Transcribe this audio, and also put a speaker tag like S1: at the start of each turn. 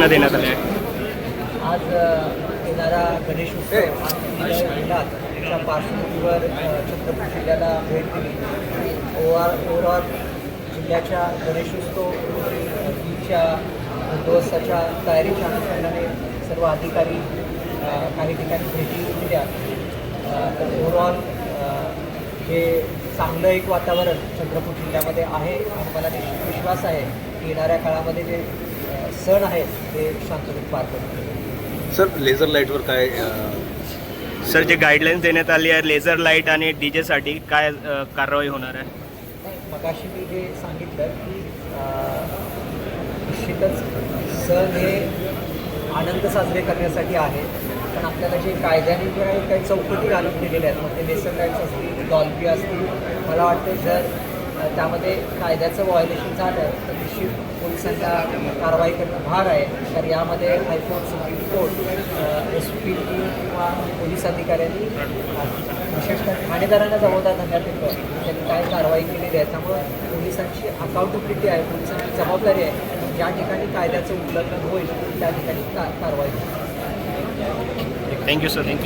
S1: सूचना देण्यात आल्या
S2: आज येणारा गणेश उत्सव पार्श्वभूमीवर छत्रपूर चंद्रपूर जिल्ह्याला भेट दिली. ओव्हर ओव्हरऑल जिल्ह्याच्या गणेशोत्सव अ, बंदोबस्ताच्या तयारीच्या अनुषंगाने सर्व अधिकारी काही ठिकाणी भेटी दिल्या. तर ओव्हरऑल हे चांगलं एक वातावरण चंद्रपूर जिल्ह्यामध्ये आहे आणि मला निश्चित विश्वास आहे की येणाऱ्या काळामध्ये जे सण आहेत ते शांततेत पार पडतील
S3: सर लेझर लाईटवर काय
S1: सर जे गाईडलाईन्स देण्यात आली आहे लेझर लाइट आणि डी जेसाठी काय कारवाई होणार आहे?
S2: मगाशी मी जे सांगितलं की निश्चितच सण हे आनंद साजरे करण्यासाठी आहे. पण आपल्याला जे कायद्याने जे काही काही चौकटी घालून दिलेल्या आहेत. मग ते लेसन राईट्स असतील डॉल्बी असतील. मला वाटतं जर त्यामध्ये कायद्याचं व्हायोलेशन झालं तर निश्चित पोलिसांना कारवाई करणं भाग आहे. तर यामध्ये high court supreme court S P किंवा पोलीस अधिकाऱ्यांनी विशेषतः ठाणेदारांना जबाबदार धरण्यात येतं. त्यांनी काय कारवाई केलेली आहे? त्यामुळं पोलिसांची अकाउंटेबिलिटी आहे पोलिसांची जबाबदारी आहे. ज्या ठिकाणी कायद्याचं उल्लंघन होईल त्या ठिकाणी का कारवाई
S1: थँक्यू सर थँक्यू